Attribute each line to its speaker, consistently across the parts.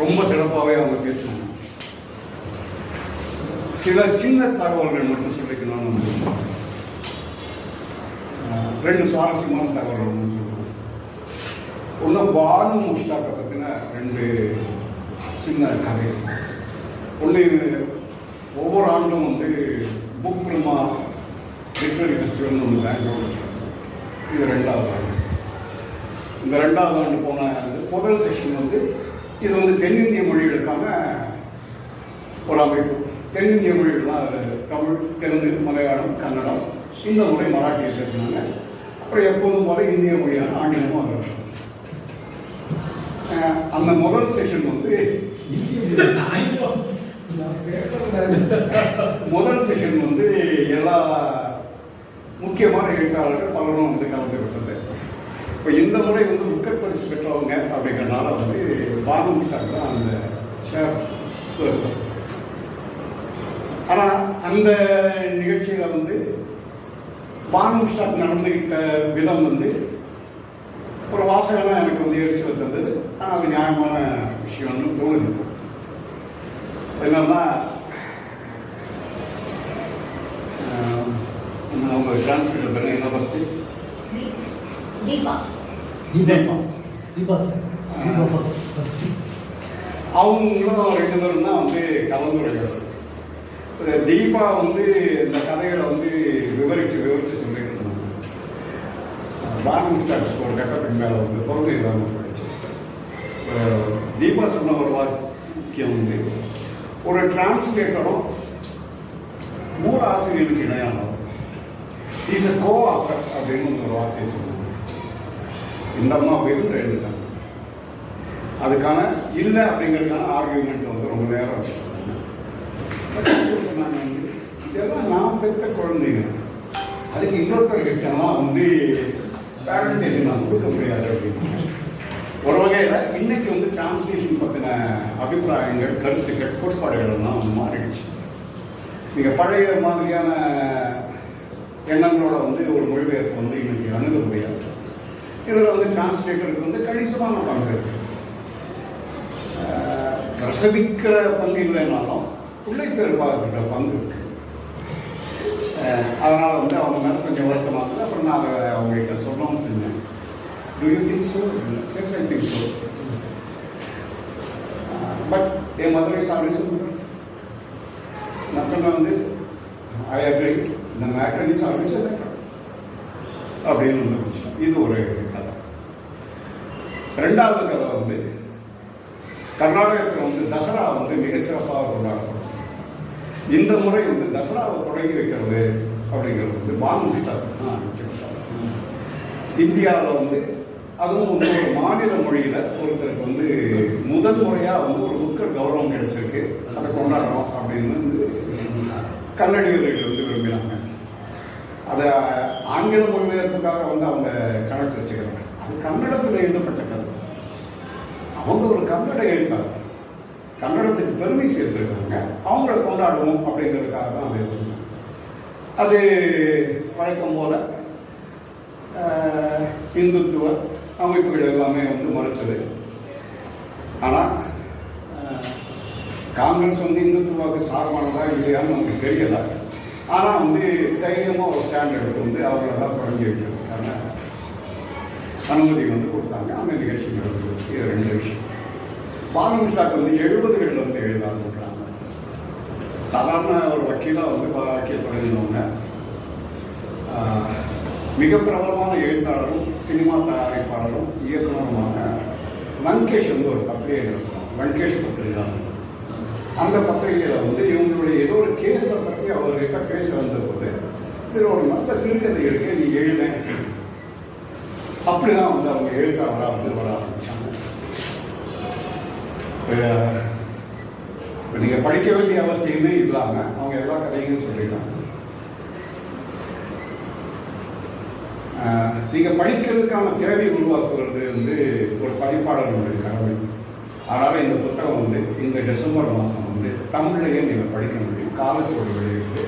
Speaker 1: ரொம்ப சிறப்பாகவே அவங்க பேசுவாங்க. சில சின்ன தகவல்கள் மட்டும் சொல்லிக்கணும்னு ரெண்டு சுவாரஸ்யமான தகவல்கள் ஒன்று சொல்லுவோம் ஒன்று பானு முஷ்டாக்கை பற்றின ரெண்டு சின்ன கதை. ஒன்று ஒவ்வொரு ஆண்டும் வந்து புக் பிரமா லிட்ரரி ஃபெஸ்டிவல்னு ஒன்று பெங்களூர் இது ரெண்டாவது ஆண்டு. இந்த ரெண்டாவது ஆண்டு போன முதல் செக்ஷன் வந்து இது வந்து தென்னிந்திய மொழிகளுக்கான ஒரு அமைப்பு. தென்னிந்திய மொழிகள்லாம் அதில் தமிழ் தெலுங்கு மலையாளம் கன்னடம். இந்த முறை மராட்டியை சேர்த்துனாங்க அப்புறம் எப்போதும் போல இந்திய மொழியான ஆங்கிலமும் அதில் இருக்கும். அந்த முதல் செஷன் வந்து முதல் செஷன் வந்து எல்லா முக்கியமான எழுத்தாளர்கள் பலரும் வந்து கலந்துக்கிட்டது இப்போ இந்த முறை வந்து புக்கர் பரிசு பெற்றவங்க அப்படிங்கிறனால வந்து பானு முஸ்டாக் தான் அந்த ஷேர் பர்சன் ஆனால் அந்த நிகழ்ச்சியில் வந்து பானு முஸ்டாக் நடந்துக்கிட்ட விதம் வந்து ஒரு வாசகனா எனக்கு வந்து எரிச்சல் தந்தது ஆனால் அது நியாயமான விஷயம்னு தோணுது என்னன்னா அவங்க டிரான்ஸ்லேட்டர் பேர் என்ன ஃபஸ்ட்டு
Speaker 2: தீபா.
Speaker 3: தீபா சார் தீபா
Speaker 1: அவங்களும் ரெண்டு பேரும் தான் வந்து கலந்துரையாடல் தீபா வந்து இந்த கதைகளை வந்து விவரித்து விவரித்து சொல்லிட்டு இருந்தாங்க பானு ஸ்டாக்ஸ் ஒரு கட்டத்துக்கு மேலே வந்து குழந்தை இல்லாமல் போயிடுச்சு. தீபா சொன்ன ஒரு வாக்கியம் வந்து ஒரு டிரான்ஸ்லேட்டரும் மூல ஆசிரியருக்கு இணையானவர் இஸ் அ கோ ஆஃபர் அப்படின்னு ஒரு வார்த்தையை சொன்னாங்க இந்த அம்மா வெறும் எழுதுட்டாங்க அதுக்கான இல்லை அப்படிங்கிறதுக்கான ஆர்கியூமெண்ட் வந்து ரொம்ப நேரம் சொன்னாங்க வந்து, இதெல்லாம் நான் பெற்ற குழந்தைங்க. அதுக்கு இன்னொருத்தர் கிட்டலாம் வந்து பேரண்டேஜ் நான் கொடுக்க முடியாது அப்படின்னு. ஒரு வகையில் இன்னைக்கு வந்து டிரான்ஸ்லேஷன் பற்றின அபிப்பிராயங்கள் கருத்துக்கள் கோட்பாடுகள் எல்லாம் வந்து மாறிடுச்சு. நீங்கள் பழைய மாதிரியான எண்ணங்களோட வந்து ஒரு மொழிபெயர்ப்பு வந்து இன்னைக்கு அணுக முடியாது இதில் வந்து டிரான்ஸ்லேட்டருக்கு வந்து கணிசமான பங்கு பிரசவிக்கிற பங்கு இல்லைனாலும் பிள்ளைப்பேர் பார்க்குற பங்கு இருக்கு. அதனால் வந்து அவங்க மேலே கொஞ்சம் வருத்தமாக இருந்தது அப்புறம் நான் அதை அவங்ககிட்ட சொல்லவும் செஞ்சேன். Do you think so yes I think so but என் மதுரை சாமி சொல்லுங்கள் நான் வந்து ஐ அக்ரி இந்த மேட்டர் இஸ் ஆல்வேஸ் அப்படின்னு வந்து இது ஒரு ரெண்டாவது கதை வந்து கர்நாடகத்தில் வந்து தசரா வந்து மிகச்சிறப்பாக கொண்டாடப்படும் இந்த முறை வந்து தசராவை தொடங்கி வைக்கிறது அப்படிங்கிறது வந்து பானுஷ்டாக் தான் இந்தியாவில் வந்து அதுவும் வந்து ஒரு மாநில மொழியில் ஒருத்தருக்கு வந்து முதல் முறையாக வந்து ஒரு முக்க கௌரவம் கிடைச்சிருக்கு. அதை கொண்டாடுறோம் அப்படின்னு வந்து கன்னடியர்கள் வந்து விரும்பினாங்க. அதை ஆங்கில மொழிபெயர்ப்புக்காக வந்து அவங்க கணக்கு வச்சுக்கிறாங்க. அது கன்னடத்தில் எழுதப்பட்ட அவங்க ஒரு கன்னட எழுத்தாளர். கன்னடத்துக்கு பெருமை சேர்த்துருக்காங்க. அவங்கள கொண்டாடுவோம் அப்படிங்கிறதுக்காக தான் அது அது வழக்கம் போல இந்துத்துவ அமைப்புகள் எல்லாமே வந்து மறுத்தது. ஆனால் காங்கிரஸ் வந்து இந்துத்துவாவுக்கு சார்பானதா இல்லையான்னு நமக்கு தெரியல. ஆனால் வந்து தைரியமாக ஒரு ஸ்டாண்ட் எடுத்து வந்து அவங்கள தான் தொடங்கி வைக்கிறதுக்கான அனுமதி வந்து கொடுத்தாங்க. அந்த நிகழ்ச்சி நடந்தது. ரெண்டு விஷயம் பாலமுஸ்டாக் வந்து எழுபதுகளில் வந்து எழுத ஆரம்பிக்கிறாங்க சாதாரண ஒரு வக்கீலாக வந்து வாக்கிய தொடங்கினவங்க ஆஹ், மிக பிரபலமான எழுத்தாளரும் சினிமா தயாரிப்பாளரும் இயக்குனருமான லங்கேஷ் வந்து ஒரு பத்திரிகை நடத்துகிறோம் லங்கேஷ் பத்திரிகை அந்த பத்திரிகையில் வந்து இவங்களுடைய ஏதோ ஒரு கேஸை பற்றி அவர்கிட்ட பேச வந்தபோது இதில் ஒரு நல்ல சிறுகதை இருக்கு நீ எழுத அப்படிதான் வந்து அவங்க எழுத்தாளராக வந்து வர ஆரம்பிச்சாங்க நீங்கள் படிக்க வேண்டிய அவசியமே இல்லாமல் அவங்க எல்லா கதைகளும் சொல்லிட்டாங்க. நீங்கள் படிக்கிறதுக்கான திறவை உருவாக்குறது வந்து ஒரு பதிப்பாளர்களுடைய கடமை. அதனால் இந்த புத்தகம் வந்து இந்த டிசம்பர் மாதம் வந்து தமிழ்லையே நீங்கள் படிக்க முடியும். காலச்சோடு வெளியிட்டு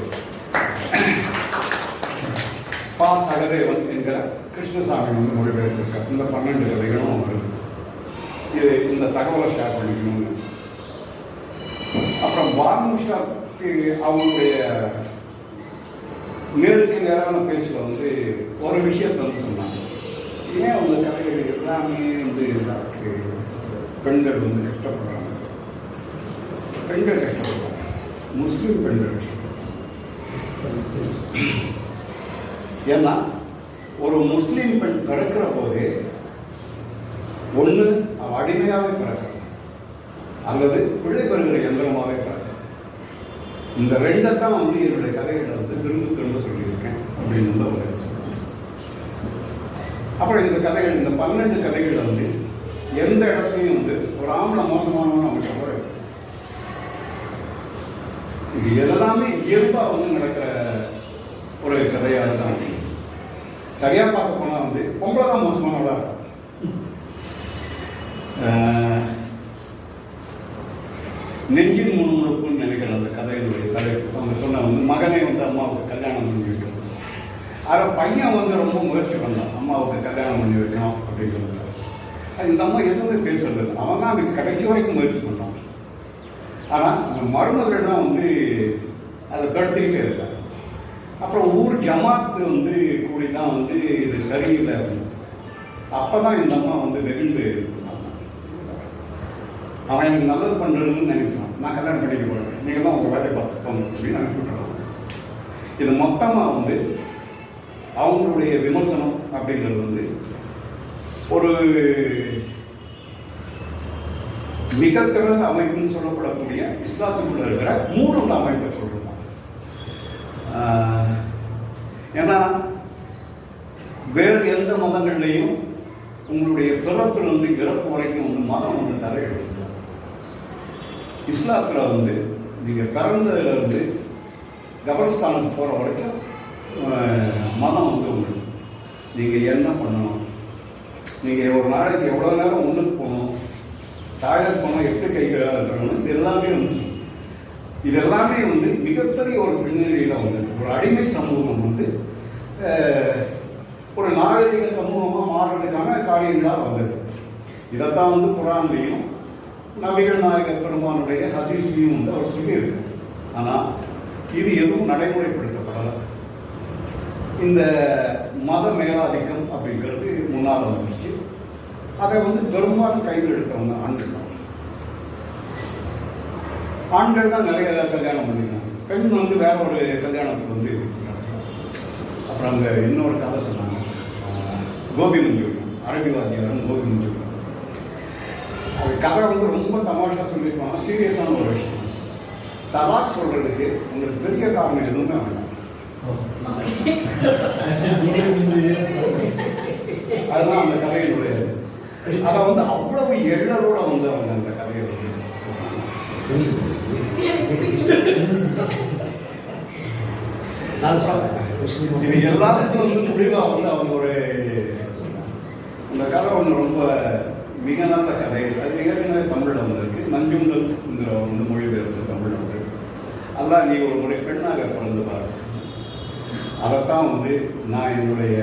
Speaker 1: பா சகதேவன் என்கிற கிருஷ்ணசாமி வந்து மொழிபெயர்த்திருக்கார். இந்த பன்னெண்டு கதைகளும் வருது இது இந்த தகவலை ஷேர் பண்ணிக்கணும்னு. அப்புறம் பானுஷாக்கு அவங்களுடைய நேருக்கு நேரான பேச்சில் வந்து ஒரு விஷயத்தை வந்து சொன்னாங்க. ஏன் அவங்க கதைகள் எல்லாமே வந்து இதாக்கு பெண்கள் வந்து கஷ்டப்படுறாங்க? பெண்கள் கஷ்டப்படுறாங்க. முஸ்லீம் பெண்கள் கஷ்டப்படுறாங்க. ஏன்னா ஒரு முஸ்லீம் பெண் பிறக்கிற போது ஒன்று அவன் அடிமையாகவே பிறக்கிறான் அல்லது பிள்ளை பெறுகிற எந்திரமாகவே பிறக்கிறான் இந்த ரெண்டை தான் வந்து என்னுடைய கதைகளை வந்து திரும்ப திரும்ப சொல்லியிருக்கேன் அப்படின்னு வந்து அவர் அப்புறம் இந்த கதைகள் இந்த பன்னெண்டு கதைகள் வந்து எந்த இடத்துலையும் வந்து ஒரு ஆம்பளை மோசமானவன் அவங்க சொல்ல இது எல்லாமே இயல்பாக வந்து நடக்கிற ஒரு கதையாக தான் சரியாக பார்க்க போனால் வந்து பொம்பளை தான் மோசமானவளாக இருக்கும் நெஞ்சின் முணுமுணுப்புன்னு நினைக்கிற அந்த கதையினுடைய கதை. அவங்க சொன்ன வந்து மகனே வந்து அம்மாவுக்கு கல்யாணம் பண்ணி வைக்கணும். ஆனால் பையன் வந்து ரொம்ப முயற்சி பண்ணான். அம்மாவுக்கு கல்யாணம் பண்ணி வைக்கணும் அப்படிங்கிறது அது இந்த அம்மா எதுவுமே பேசுறது அவன் தான் அதுக்கு கடைசி வரைக்கும் முயற்சி பண்ணான். ஆனால் அந்த மருமகள்லாம் வந்து அதை தடுத்துக்கிட்டே இருக்காங்க. அப்புறம் ஊர் ஜமாத்து வந்து கூடி தான் வந்து இது சரியில்லை அப்படின்னு. அப்போ தான் இந்த அம்மா வந்து நெகிழ்ந்து அவன் எனக்கு நல்லது பண்ணுறதுன்னு நினைக்கிறான். நான் கல்யாணம் பண்ணிக்க போகிறேன் நீங்கள் தான் உங்கள் வேலையை பார்த்துக்கோங்க அப்படின்னு அனுப்பி விட்டுறான் இது மொத்தமாக வந்து அவங்களுடைய விமர்சனம் அப்படிங்கிறது வந்து ஒரு மிக திறந்த அமைப்புன்னு சொல்லப்படக்கூடிய இஸ்லாத்துக்குள்ள இருக்கிற மூணு அமைப்பை சொல்றோம் ஏன்னா வேறு எந்த மதங்கள்லையும் உங்களுடைய பிறப்பிலிருந்து இறப்பு வரைக்கும் வந்து மதம் வந்து தலையிடுது இஸ்லாத்தில் வந்து நீங்கள் பிறந்ததில் இருந்து கபரஸ்தானுக்கு போகிற வரைக்கும் மதம் வந்து உங்களுக்கு நீங்கள் என்ன பண்ணணும்? நீங்கள் ஒரு நாளைக்கு எவ்வளோ நேரம் ஒன்றுக்கு போகணும்? டாய்லெட் போனால் எப்படி கைகளாக இருக்கணும் இது எல்லாமே வந்து இது எல்லாமே வந்து மிகப்பெரிய ஒரு பின்னணியில் வந்து ஒரு அடிமை சமூகம் வந்து ஒரு நாகரிக சமூகமாக மாறுறதுக்கான காரியங்களாக வந்தது. இதைத்தான் வந்து குரான்லையும் நபிகள் நாயகர் பெருமானுடைய ஹதீஸ்லையும் வந்து அவர் சொல்லியிருக்கு ஆனால் இது எதுவும் நடைமுறைப்படுத்தப்படலை. இந்த மத மேலாதிக்கம் அப்படிங்கிறது முன்னால் வந்துருச்சு. அதை வந்து பெரும்பாலும் கையில் எடுத்தவங்க ஆண்கள் தான். ஆண்கள் தான் நிறைய கல்யாணம் பண்ணிக்கிறாங்க பெண் வந்து வேற ஒரு கல்யாணத்துக்கு வந்து அப்புறம் அந்த இன்னொரு கதை சொன்னாங்க. கோபி மஞ்சூரியன் அரபிவாதியாரன் கோபி மஞ்சூரியன் அது கதை வந்து ரொம்ப தமாஷா சொல்லியிருப்பாங்க. சீரியஸான ஒரு விஷயம். தலாக் சொல்றதுக்கு உங்களுக்கு பெரிய காரணம் எதுவுமே வேண்டாம். அதுதான் அந்த கதையினுடைய அதை வந்து அவ்வளவு எழலோட வந்து அவங்க அந்த கதையை இது எல்லாத்துக்கும் வந்து முடிவாக வந்து அவங்க ஒரு அந்த கதை ஒன்று ரொம்ப மிக நல்ல கதை அது ஏற்கனவே தமிழில் வந்திருக்கு நஞ்சுண்டல்ங்கிற வந்து மொழிபெயர்ப்பு தமிழில் வந்திருக்கு அதான் நீ ஒரு முறை பெண்ணாக பிறந்து பாரு. அதைத்தான் வந்து நான் என்னுடைய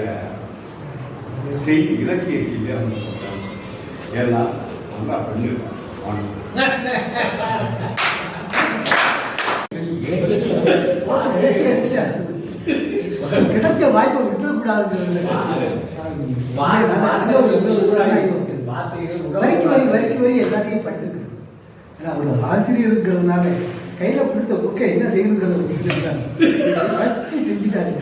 Speaker 1: செய்தி இலக்கிய செய்தியாக வந்து சொல்றேன். ஏன்னா நல்லா பெண்ணு ஆண்.
Speaker 3: கிடைச்ச வாய்ப்பை விட்டுறக்கூடாது வரிக்கு வரி வரிக்கு வரி எல்லாத்தையும் படிச்சிருக்கு ஏன்னா அவர் ஆசிரியருங்கிறதுனால கையில கொடுத்த புக்கை என்ன செய்யணுங்கிறத வச்சு செஞ்சுட்டாரு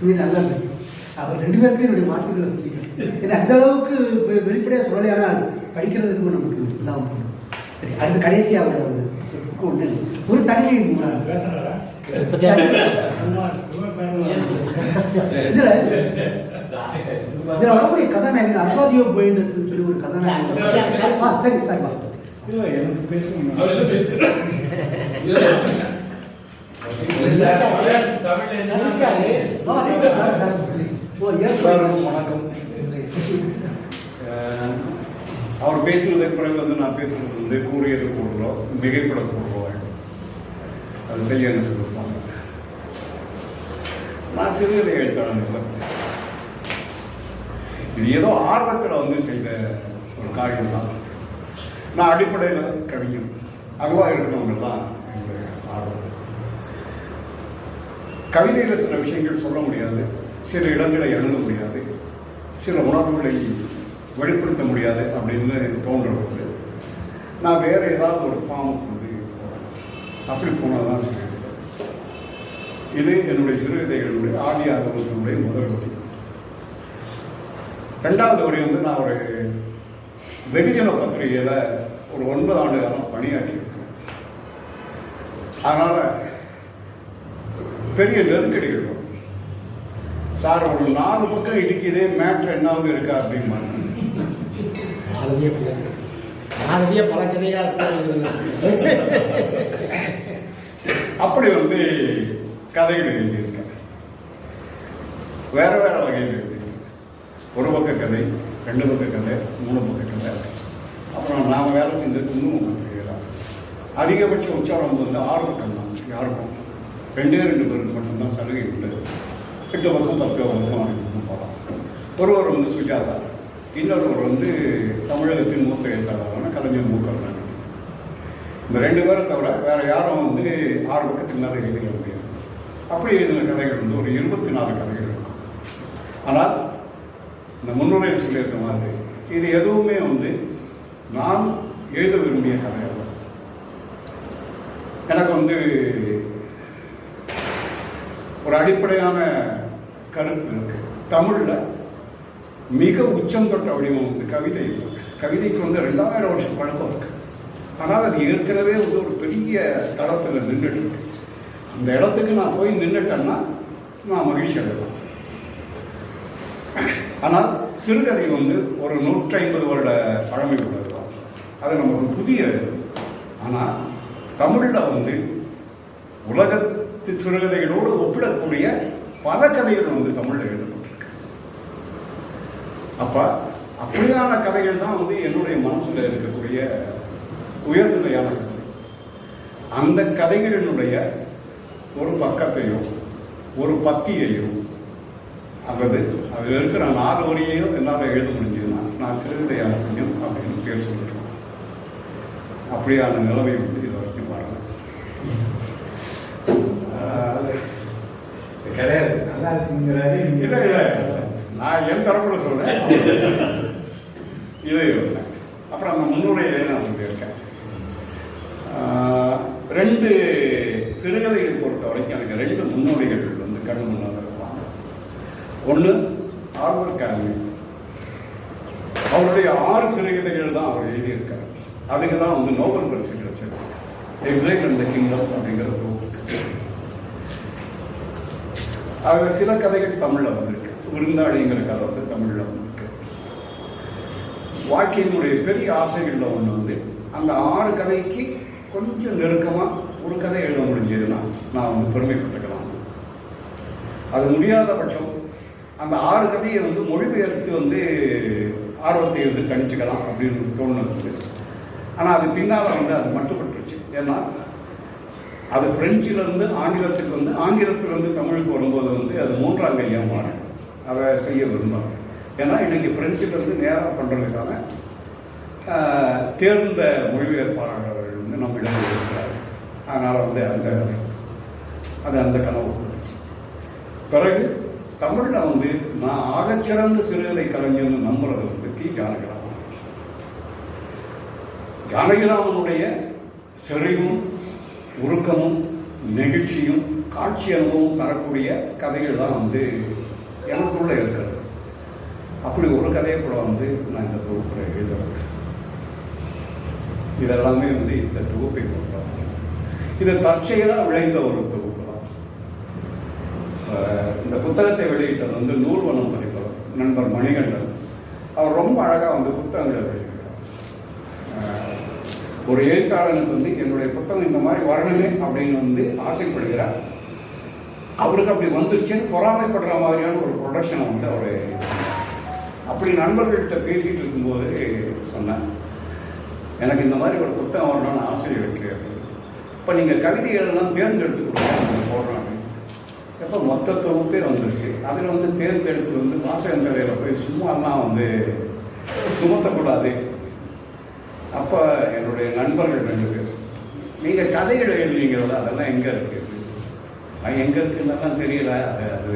Speaker 3: இது நல்லா இருந்துச்சு அவர் ரெண்டு பேருமே என்னுடைய மாற்றுகளை சொல்லிக்கிறேன் ஏன்னா அந்த அளவுக்கு வெ- வெளிப்படையா சொல்லலையானால் படிக்கிறதுக்கு நமக்கு இல்லாம போகும். சரி அடுத்து கடைசியா அவரோட ஒரு புக்கு ஒன்று. ஒரு தனியை இதுல இதுல வரக்கூடிய கதாநாயகன் அர்வாதியோ போயிண்டஸ் சொல்லி ஒரு கதாநாயகன் சரி சரி வா.
Speaker 1: இல்லை எனக்கு பேசணும். வணக்கம். அவர் பேசுனதுக்கு பிறகு வந்து நான் பேசுனது வந்து கூறியது கூடுறோம் மிகைப்பட கூடுறோம் அது செய்ய. நான் சிறுகதை எழுத்தாளர் இது ஏதோ ஆர்வத்தில் வந்து செய்த ஒரு காரியம் தான் நான் அடிப்படையில் கவிஞன். அதுவாக இருக்கிறவங்க தான் என்னுடைய ஆர்வம். கவிதையில் சில விஷயங்கள் சொல்ல முடியாது சில இடங்களை எழுத முடியாது சில உணர்வுகளை வெளிப்படுத்த முடியாது அப்படின்னு தோன்றுறது நான் வேற ஏதாவது ஒரு ஃபார்முக்கு வந்து போகிறேன் அப்படி போனால் தான் சரி இது என்னுடைய சிறுகதைகளுடைய ஆதி ஆகமத்தினுடைய முதல் வழி ரெண்டாவது வரி வந்து நான் ஒரு வெகுஜன பத்திரிகையில் ஒரு ஒன்பது ஆண்டு காலம் பணியாற்றியிருக்கேன். அதனால் பெரிய நெருக்கடிகள் வரும். சார் ஒரு நாலு பக்கம் இடிக்குதே மேட்ரு என்னாவது இருக்கா அப்படிம்பாங்க.
Speaker 4: பாரதிய பாரதிய பல
Speaker 1: அப்படி வந்து கதைகள் எழுதியிருக்கேன். வேற வேற வகையில் ஒரு பக்க கதை ரெண்டு பக்க கதை மூணு பக்க கதை. அப்புறம் நாம் வேலை செஞ்சதுக்கு இன்னும் பத்திரிகைலாம் அதிகபட்ச உச்சாரம் வந்து ஆறு பக்கம் தான் யாருக்கும். ரெண்டே ரெண்டு பேருக்கு மட்டும்தான் சலுகை உண்டு. எட்டு பக்கம் பத்து பக்கம் வரைக்கும் போகலாம். ஒருவர் வந்து சுஜாதா இன்னொருவர் வந்து தமிழகத்தின் மூத்த எழுத்தாளரான கலைஞர் மூக்கர் இந்த ரெண்டு பேரும் தவிர வேறு யாரும் வந்து ஆறு பக்கத்துக்கு மேலே எழுதிட முடியாது. அப்படி எழுதின கதைகள் வந்து ஒரு இருபத்தி நாலு கதைகள் இருக்கும். ஆனால் இந்த முன்னுரையில் சொல்லியிருக்க மாதிரி இது எதுவுமே வந்து நான் எழுத விரும்பிய கதை அல்ல. எனக்கு வந்து ஒரு அடிப்படையான கருத்து இருக்கு. தமிழில் மிக உச்சம் தொட்ட வடிவம் வந்து கவிதை இல்லை. கவிதைக்கு வந்து ரெண்டாயிரம் வருஷம் பழக்கம் இருக்கு. ஆனால் அது ஏற்கனவே வந்து ஒரு பெரிய தளத்தில் நின்றுட்டு இருக்கு. அந்த இடத்துக்கு நான் போய் நின்றுட்டேன்னா நான் மகிழ்ச்சி அடைவேன். ஆனால் சிறுகதை வந்து ஒரு நூற்றி ஐம்பது வருட பழமை உள்ளது தான் அது ஒரு புதிய ஆனால் தமிழில் வந்து உலகத்து சிறுகதைகளோடு ஒப்பிடக்கூடிய பல கதைகள் வந்து தமிழில் எழுதப்பட்டிருக்கு. அப்ப அப்படியான கதைகள் தான் வந்து என்னுடைய மனசுல இருக்கக்கூடிய உயர்நிலையான கதை. அந்த கதைகளினுடைய ஒரு பக்கத்தையோ ஒரு பத்தியையோ அல்லது அதில் இருக்கிற நாலு வரியையோ என்னால் எழுத முடிஞ்சதுன்னா நான் சிறுகதை ஆசிரியம் அப்படின்னு பேர் சொல்லிருக்கேன் அப்படியான நிலைமை வந்து இது வரைக்கும் வரல
Speaker 3: கிடையாது. நல்லா இருக்குங்கிறாரு.
Speaker 1: இல்ல. நான் என் தரப்புல சொல்றேன். இது. அப்புறம் அந்த முன்னுரையிலே நான் சொல்லியிருக்கேன்? ரெண்டு சிறுகதைகளை பொறுத்த வரைக்கும் எனக்கு ரெண்டு முன்னோடிகள் வந்து கண்ணு முன்னாடி இருப்பாங்க ஒன்று ஆர்வர் காலனி அவருடைய ஆறு சிறுகதைகள் தான் அவர் எழுதியிருக்கார். அதுக்கு தான் வந்து நோபல் பரிசு கிடைச்சது எக்ஸைட் அண்ட் த கிங்டம் அப்படிங்கிற தொகுப்புக்கு அதில் சில கதைகள் தமிழில் வந்திருக்கு. விருந்தாளிங்கிற கதை வந்து தமிழில் வந்திருக்கு. வாழ்க்கையினுடைய பெரிய ஆசைகளில் ஒன்று வந்து அந்த ஆறு கதைக்கு கொஞ்சம் நெருக்கமாக ஒரு கதை எழுத முடிஞ்சதுன்னா நான் வந்து பெருமைப்பட்டுக்கலாம். அது முடியாத பட்சம் அந்த ஆறு கதையை வந்து மொழிபெயர்த்து வந்து ஆர்வத்தை வந்து கணிச்சுக்கலாம் அப்படின்னு தோணுது. ஆனால் அது பின்னால் வந்து அது மட்டுப்பட்டுருச்சு. ஏன்னா அது பிரெஞ்சில் இருந்து ஆங்கிலத்துக்கு வந்து ஆங்கிலத்திலிருந்து தமிழுக்கு வரும்போது வந்து அது மூன்றாம் கையா அதை செய்ய விரும்புகிறேன் ஏன்னா இன்றைக்கி ஃப்ரெஞ்சிலிருந்து நேராக பண்ணுறதுக்கான தேர்ந்த மொழிபெயர்ப்பாளர்கள் வந்து நம்மிடம் இருக்கிறார் அதனால் வந்து அந்த அது அந்த கனவு. பிறகு தமிழில் வந்து நான் ஆகச்சிறந்த சிறுகதை கலைஞர்னு நம்புறது வந்து டி ஜானகிராமன் ஜானகிராமனுடைய செறிவும் உருக்கமும் நெகிழ்ச்சியும் காட்சி அனுபவம் தரக்கூடிய கதைகள் தான் வந்து எனக்குள்ளே இருக்கிறது. அப்படி ஒரு கதையை கூட வந்து நான் இந்த தொகுப்பில் எழுதுறேன் இதெல்லாமே வந்து இந்த தொகுப்பை பொறுத்தவரை. இது தற்செயலாக விளைந்த ஒரு இந்த புத்தகத்தை வெளியிட்டது வந்து நூல்வனம் பதிப்பவர் நண்பர் மணிகண்டன். அவர் ரொம்ப அழகாக வந்து புத்தகங்கள் வெளியிடுகிறார் ஒரு எழுத்தாளனுக்கு வந்து என்னுடைய புத்தகம் இந்த மாதிரி வரணுமே அப்படின்னு வந்து ஆசைப்படுகிறார். அவருக்கு அப்படி வந்துருச்சுன்னு பொறாமைப்படுற மாதிரியான ஒரு ப்ரொடக்ஷனை வந்து அவர் அப்படி நண்பர்கள்கிட்ட பேசிட்டு இருக்கும்போது சொன்னேன் எனக்கு இந்த மாதிரி ஒரு புத்தகம் வரணும்னு ஆசை இருக்கு. இப்போ நீங்கள் கவிதைகளெல்லாம் தேர்ந்தெடுத்து கொடுங்க போடுறாங்க எப்போ மொத்த தொகுப்பே வந்துருச்சு. அதில் வந்து தேர்ந்தெடுத்து வந்து மாசகந்தரையில் போய் சும்மாலாம் வந்து சுமத்தக்கூடாது. அப்போ என்னுடைய நண்பர்கள் ரெண்டு பேர். நீங்கள் கதைகள் எழுதுவீங்கல்ல அதெல்லாம் எங்கே இருக்கு? அது எங்கே இருக்குன்னெல்லாம் தெரியல. அது அது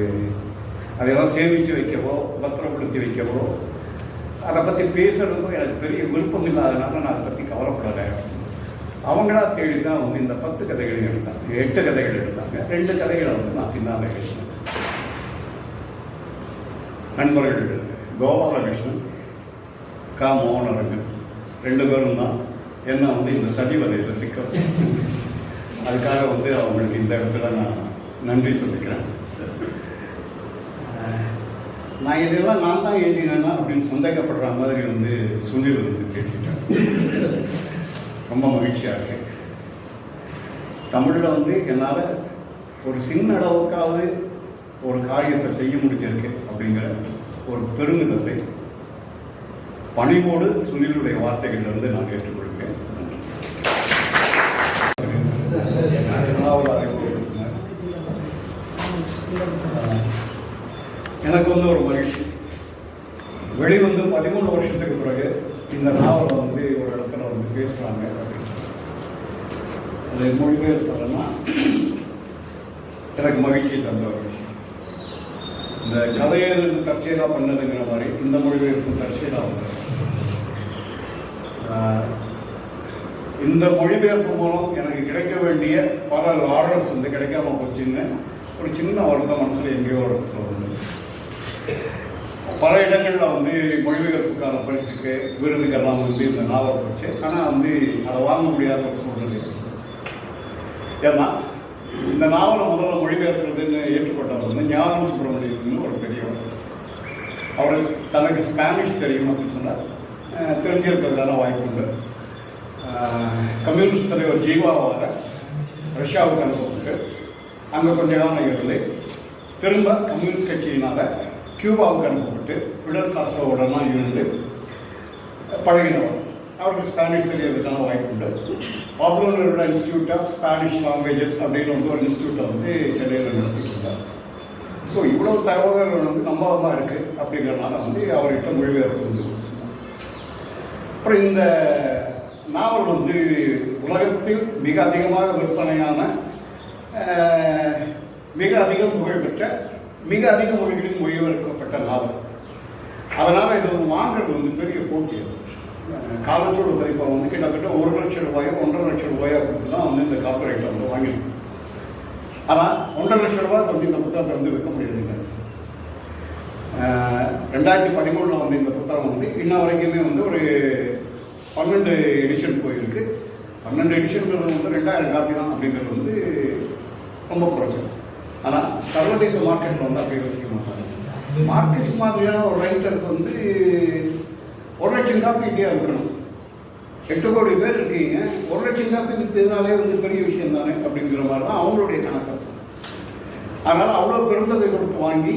Speaker 1: அதெல்லாம் சேமித்து வைக்கவோ பத்திரப்படுத்தி வைக்கவோ அதை பற்றி பேசுகிறதுக்கும் எனக்கு பெரிய விருப்பம் இல்லாதனால நான் அதை பற்றி கவலைப்படலை. அவங்களா தேடி தான் வந்து இந்த பத்து கதைகளையும் எடுத்தாங்க. எட்டு கதைகள் எடுத்தாங்க. ரெண்டு கதைகளை வந்து நான் பின்னால் எழுதினேன் நண்பர்கள் கோபாலகிருஷ்ணன் கா. மோகனரங்கன் ரெண்டு பேரும் தான் என்ன வந்து இந்த சதி வலையில் சிக்க அதுக்காக வந்து அவங்களுக்கு இந்த இடத்துல நான் நன்றி சொல்லிக்கிறேன். நான் இதெல்லாம் நான் தான் எழுதினேன்னா அப்படின்னு சந்தேகப்படுற மாதிரி வந்து சுனில் வந்து பேசிட்டேன் ரொம்ப மகிழ்ச்சியாக இருக்கு. தமிழில் வந்து என்னால் ஒரு சின்ன அளவுக்காவது ஒரு காரியத்தை செய்ய முடிஞ்சிருக்கு அப்படிங்கிற ஒரு பெருமிதத்தை பணிவோடு சுனிலுடைய வார்த்தைகளிலிருந்து நான் ஏற்றுக்கொள்கிறேன். எனக்கு வந்து ஒரு மகிழ்ச்சி. வெளிவந்து பதிமூணு வருஷத்துக்கு பிறகு இந்த நாவலை வந்து ஒரு இடத்துல வந்து பேசுகிறாங்க அப்படின்னு அது மொழிபெயர்ப்பதுன்னா எனக்கு மகிழ்ச்சி தந்த ஒரு விஷயம். இந்த கதையை தற்செயலாக பண்ணதுங்கிற மாதிரி இந்த மொழிபெயர்ப்பு தற்செயலாக வந்தது. இந்த மொழிபெயர்ப்பு மூலம் எனக்கு கிடைக்க வேண்டிய பல ஆர்டர்ஸ் வந்து கிடைக்காம போச்சுன்னு ஒரு சின்ன வருத்தம் மனசுல எங்கேயோ ஒரு இடத்துல வந்து பல இடங்களில் வந்து மொழிபெயர்ப்புக்கான பரிசுக்கு விருதுக்கெல்லாம் வந்து இந்த நாவல் போச்சு ஆனால் வந்து அதை வாங்க முடியாத ஒரு சூழ்நிலை. ஏன்னா இந்த நாவலை முதல்ல மொழிபெயர்க்கிறதுன்னு ஏற்றுக்கொண்டவர் வந்து ஞானம் சுப்பிரமணியன் ஒரு பெரியவர். அவர் தனக்கு ஸ்பானிஷ் தெரியும் அப்படின்னு சொன்னார். தெரிஞ்சிருக்கிறதுக்கான வாய்ப்பு உண்டு. கம்யூனிஸ்ட் தலைவர் ஜீவாவாக ரஷ்யாவுக்கு அனுப்பப்பட்டு அங்கே கொஞ்ச காலம் இருந்து திரும்ப கம்யூனிஸ்ட் கட்சியினால் கியூபாவுக்கு அனுப்பப்பட்டு ஃபிடல் காஸ்ட்ரோவுடனா இருந்து பழகினவர் அவருக்கு ஸ்பானிஷ் தெரியறதுக்கான வாய்ப்பு உண்டு. Popular institute of Spanish languages அப்படின்னு வந்து ஒரு இன்ஸ்டியூட்டை வந்து சென்னையில் நடத்திட்டு இருந்தார் ஸோ இவ்வளோ தகவல்கள் வந்து நம்பகமாக இருக்குது அப்படிங்கிறனால வந்து அவர்கிட்ட மொழிபெயர்ப்பு வந்து அப்புறம் இந்த நாவல் வந்து உலகத்தில் மிக அதிகமாக விற்பனையான மிக அதிகம் புகழ்பெற்ற மிக அதிக மொழிகளில் மொழிபெயர்க்கப்பட்ட நாவல் அதனால் இது வந்து வாங்குறது வந்து பெரிய போட்டி அது. காலச்சோடு பதிப்பகம் வந்து கிட்டத்தட்ட ஒரு லட்சம் ரூபாயோ ஒன்றரை லட்சம் ரூபாயோ கொடுத்துலாம் வந்து இந்த காப்பரேட்டை வந்து வாங்கினோம். ஆனால் ஒன்றரை லட்சம் ரூபாய் வந்து இந்த புத்தகத்தை வந்து விற்க முடியலைங்க ரெண்டாயிரத்தி பதிமூணில் வந்து இந்த புத்தகம் வந்து இன்ன வரைக்குமே வந்து ஒரு பன்னெண்டு எடிஷன் போயிருக்கு. பன்னெண்டு எடிஷன்ங்கிறது வந்து ரெண்டாயிரம் காப்பி தான் அப்படிங்கிறது வந்து ரொம்ப குறைச்சல். ஆனால் சர்வதேச மார்க்கெட்டில் வந்து அப்படி யோசிக்க மாட்டாங்க. மார்க்கெட்ஸ் மாதிரியான ஒரு ரைட்டருக்கு வந்து ஒரு லட்சம் காப்பி இந்தியா இருக்கணும். எட்டு கோடி பேர் இருக்கீங்க ஒரு லட்சம் காப்பி வித்ததுனாலே வந்து பெரிய விஷயம் தானே அப்படிங்கிற மாதிரி தான் அவங்களுடைய கணக்கு. அதனால் அவ்வளோ பெருந்ததை கொடுத்து வாங்கி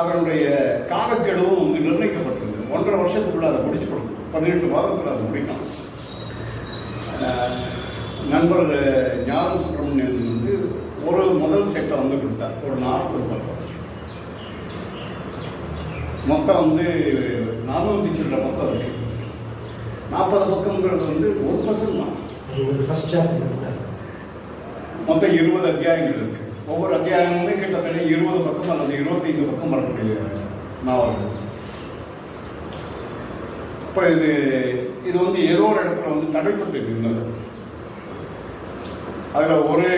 Speaker 1: அதனுடைய காலக்கெடுவும் வந்து நிர்ணயிக்கப்பட்டிருக்கு. ஒன்றரை வருஷத்துக்குள்ள அதை முடிச்சு கொடுக்கும் பதினெட்டு மாதத்தில் அதை முடிக்கணும் நண்பர் ஞான சுப்பிரமணியன் ஒரு முதல் செட்டை வந்து கொடுத்தார். ஒரு நாற்பது பக்கம். மொத்தம் வந்து நானூற்றி சில்லற பக்கம் இருக்கு. நாற்பது பக்கம்ங்கிறது வந்து ஒரு பர்சன்ட் தான்.
Speaker 4: ஃபர்ஸ்ட் சாப்டர்
Speaker 1: மொத்தம் இருபது அத்தியாயங்கள் இருக்கு. ஒவ்வொரு அத்தியாயமுமே கிட்டத்தட்ட இருபது பக்கம் அல்லது இருபத்தைந்து பக்கம் வரக்கூடிய நாவல்கள் இப்போ இது இது வந்து ஏதோ ஒரு இடத்துல வந்து தடைப்பட்டு இருந்தது. அதில் ஒரு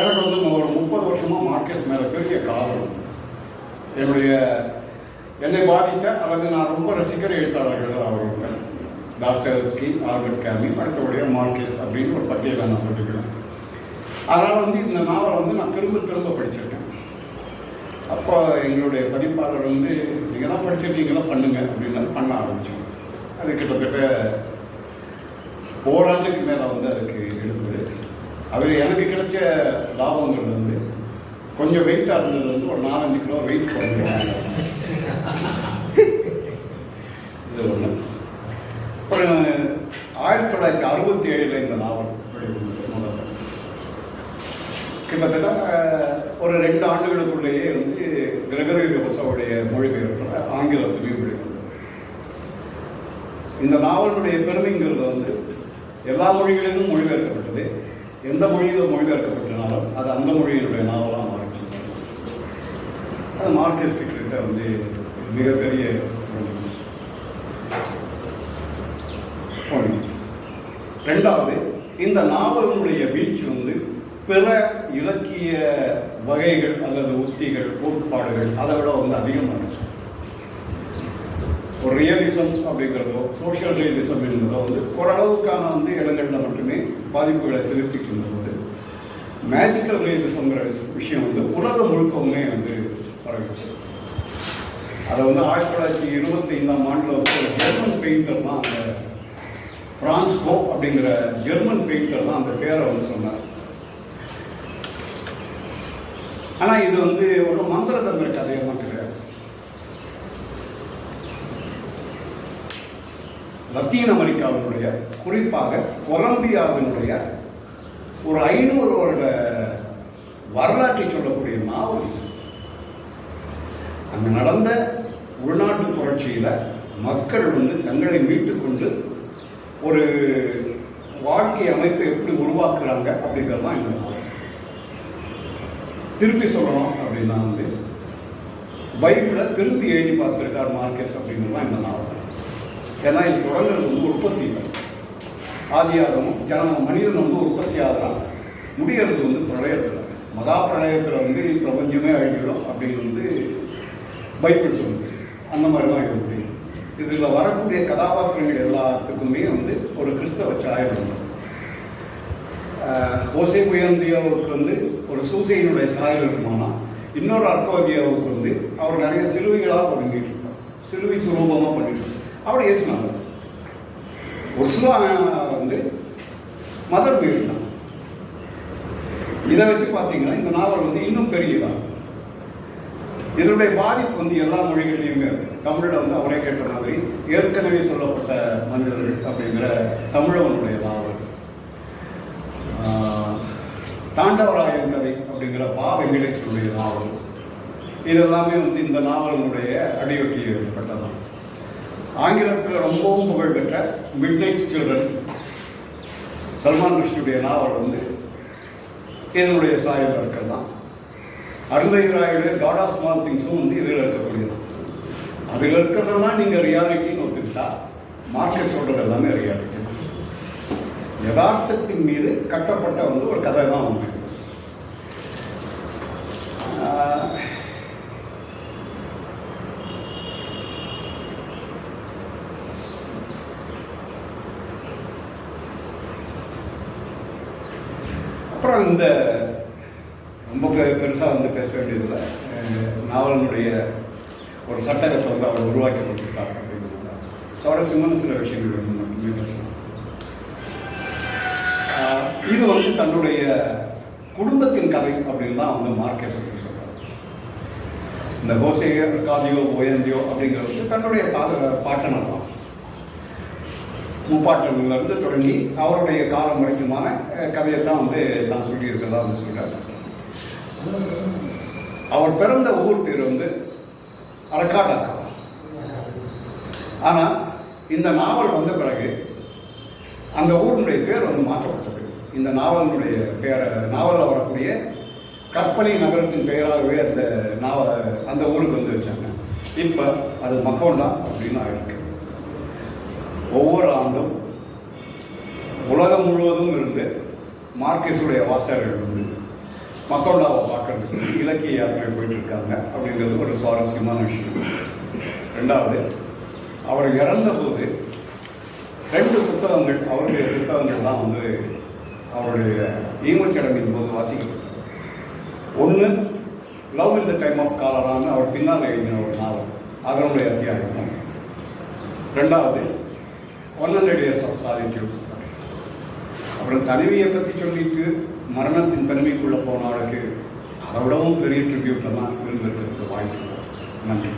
Speaker 1: எனக்கு வந்து ஒரு முப்பது வருஷமா மார்க்கெட்ஸ் மேல பெரிய காதல். என்னுடைய என்னை பாதித்த அல்லது நான் ரொம்ப ரசிக்கிற எழுத்தாளர்கள் அவர்கள். டாஸ்டர்ஸ்கி ஆல்பர்ட் கேமி அடுத்தபடியாக மார்க்கெஸ் அப்படின்னு ஒரு பட்டியலை நான் சொல்லிக்கிறேன். அதனால் வந்து இந்த நாவலை வந்து நான் திரும்ப திரும்ப படிச்சிருக்கேன். அப்போ எங்களுடைய பதிப்பாளர் வந்து நீங்களாம் படிச்சிருக்கீங்களா பண்ணுங்க அப்படின்னு பண்ண ஆரம்பிச்சோம். அது கிட்டத்தட்ட ஓராண்டுக்கு மேலே வந்து அதுக்கு எடுத்தது அவர் எனக்கு கிடைச்ச லாபங்கள் வந்து கொஞ்சம் வெயிட் ஆடுறது வந்து ஒரு நாலஞ்சு கிலோ வெயிட் குறைஞ்சு இது ஒன்று அப்புறம் ஆயிரத்தி தொள்ளாயிரத்தி அறுபத்தி ஏழில் இந்த நாவல் வெளிவந்தது கிட்டத்தட்ட ஒரு ரெண்டு ஆண்டுகளுக்குள்ளேயே வந்து கிரகரி விவசாவுடைய மொழிபெயர்ப்பில் ஆங்கிலத்திலையும் வெளிவந்தது. இந்த நாவலுடைய பெருமைங்கிறது வந்து எல்லா மொழிகளிலும் மொழிபெயர்க்கப்பட்டது. எந்த மொழியில் மொழிபெயர்க்கப்பட்டனாலும் அது அந்த மொழியினுடைய நாவலாக மாறிச்சு அது மார்க்கெஸ்ட் கிட்ட வந்து மிகப்பெரிய ரெண்டாவது இந்த நாவலினுடைய வீச்சு வந்து பிற இலக்கிய வகைகள் அல்லது உத்திகள் கோட்பாடுகள் அதை விட வந்து அதிகமாக ரியலிசம் அப்படிங்கிறதோ சோஷியல் ரியலிசம் என்பதோ வந்து ஓரளவுக்கான வந்து இடங்களில் மட்டுமே பாதிப்புகளை செலுத்திக்கின்றது போது மேஜிக்கல் ரியலிசம்ங்கிற விஷயம் வந்து உலகம் முழுக்கவுமே வந்து பரவிச்சு. அதை வந்து ஆயிரத்தி தொள்ளாயிரத்தி இருபத்தி ஐந்தாம் ஆண்டில் வந்து ஜெர்மன் பெயிண்டர் தான் அந்த பிரான்ஸ் அப்படிங்கிற ஜெர்மன் பெயிண்டர் தான் அந்த பேரை வந்து சொன்னார். ஆனால் இது வந்து ஒரு மந்திர தந்திர கதையை மட்டும் லத்தீன் அமெரிக்காவினுடைய குறிப்பாக கொலம்பியாவினுடைய ஒரு ஐநூறு வருட வரலாற்றை சொல்லக்கூடிய நாவல் இது. நடந்த உள்நாட்டு புரட்சியில் மக்கள் வந்து தங்களை மீட்டுக்கொண்டு ஒரு வாழ்க்கை அமைப்பை எப்படி உருவாக்குறாங்க அப்படிங்கிறது தான் இந்த திருப்பி சொல்லணும் அப்படின்னா வந்து பைபிளை திருப்பி எழுதி பார்த்துருக்கார் மார்க்கெஸ் அப்படிங்கிறது தான் இந்த நாவல் ஏன்னா இது தொடங்குறது வந்து உற்பத்தி. ஆதியாகமும் ஜனமும் மனிதன் வந்து உற்பத்தி ஆகிறான் முடியறது வந்து பிரளயத்தில். மகா பிரளயத்தில் வந்து பிரபஞ்சமே அழிஞ்சிடும் அப்படின்னு வந்து பைபிள் சொல்லுது. அந்த மாதிரி தான் இதில் வரக்கூடிய கதாபாத்திரங்கள் எல்லாத்துக்குமே வந்து ஒரு கிறிஸ்தவ சாயம் உண்டு. ஓசை புயந்தியாவுக்கு வந்து ஒரு சூசையினுடைய சாயல் இருக்குமானா இன்னொரு அர்க்கோதியாவுக்கு வந்து அவர் நிறைய சிலுவைகளாக ஒதுங்கிட்டு இருப்பார் சிலுவை சுரூபமாக பண்ணிட்டு இருப்பார். அப்படி இயேசுனாங்க உர்சுலா வந்து மதர் வீடு தான். இதை வச்சு பார்த்தீங்கன்னா இந்த நாவல் வந்து இன்னும் பெரியதான் இதனுடைய பாதிப்பு வந்து எல்லா மொழிகளிலுமே தமிழில் வந்து அவரே கேட்ட மாதிரி ஏற்கனவே சொல்லப்பட்ட மனிதர்கள் அப்படிங்கிற தமிழவனுடைய நாவல் ஆஹ், தாண்டவராயன் கதை அப்படிங்கிற பா வெங்கடேசனுடைய நாவல் இதெல்லாமே வந்து இந்த நாவலினுடைய அடியொட்டி ஏற்பட்டதான். ஆங்கிலத்தில் ரொம்பவும் புகழ்பெற்ற மிட் நைட் சில்ட்ரன் சல்மான் கிருஷ்ணுடைய நாவல் வந்து இதனுடைய சாயல் இருக்கிறது தான் அருந்தை ராயுடைய காட் ஆஃப் ஸ்மால் திங்ஸும் வந்து இதில் இருக்கக்கூடியது. அதில் இருக்கிறதெல்லாம் நீங்கள் ரியாலிட்டின்னு ஒத்துக்கிட்டா மார்க்கெட் சொல்கிறது எல்லாமே ரியாலிட்டி யதார்த்தத்தின் மீது கட்டப்பட்ட வந்து ஒரு கதை தான் உண்மை இந்த ரொம்ப பெருசாக வந்து பேச வேண்டியதில்லை. நாவலனுடைய நாவலினுடைய ஒரு சட்டகத்தை வந்து அவர் உருவாக்கி கொடுத்துருக்காரு அப்படிங்கிறதுனால. சுவாரஸ்யமான சில விஷயங்கள் வந்து மட்டுமே பேசணும் இது வந்து தன்னுடைய குடும்பத்தின் கதை அப்படின்னு தான் வந்து மார்க்கெஸ் சொல்றாரு. இந்த ஹோசையோ காதியோ ஓயந்தியோ அப்படிங்கிறது தன்னுடைய பாத பாட்டனர் தான் முப்பாட்டன்ல இருந்து தொடங்கி அவருடைய காலம் வரைக்குமான கதையை தான் வந்து நான் சொல்லியிருக்கிறதா வந்து சொல்கிறார் அவர் பிறந்த ஊர் பேர் வந்து அரக்காடாக்கா ஆனால் இந்த நாவல் வந்த பிறகு அந்த ஊரினுடைய பேர் வந்து மாற்றப்பட்டது. இந்த நாவலினுடைய பெயர் நாவலில் வரக்கூடிய கற்பனை நகரத்தின் பெயராகவே அந்த நாவல் அந்த ஊருக்கு வந்து வச்சாங்க. இப்போ அது மக்கோண்டா அப்படின்னு ஆயிருக்கு. ஒவ்வொரு ஆண்டும் உலகம் முழுவதும் இருந்து மார்க்கெஸுடைய வாசகர்கள் வந்து மக்களாவை பார்க்கறதுக்கு இலக்கிய யாத்திரை போயிட்டு இருக்காங்க அப்படிங்கிறது ஒரு சுவாரஸ்யமான விஷயம். ரெண்டாவது அவர் இறந்தபோது ரெண்டு புத்தகங்கள் அவருடைய புத்தகங்கள் தான் வந்து அவருடைய ஈமச்சடங்கின் போது வாசிக்கிறது ஒன்று love in the time of காலரான்னு அவர் பின்னால் எழுதின ஒரு நாவல் அதனுடைய அத்தியாயம் ரெண்டாவது one hundred years of solitude அப்புறம் தனிமையை பற்றி சொல்லிட்டு மரணத்தின் தனிமைக்குள்ளே போன அதை விடவும் பெரிய ட்ரிபியூட்டெல்லாம் இருந்திருக்கிறதுக்கு வாய்ப்பு. நன்றி.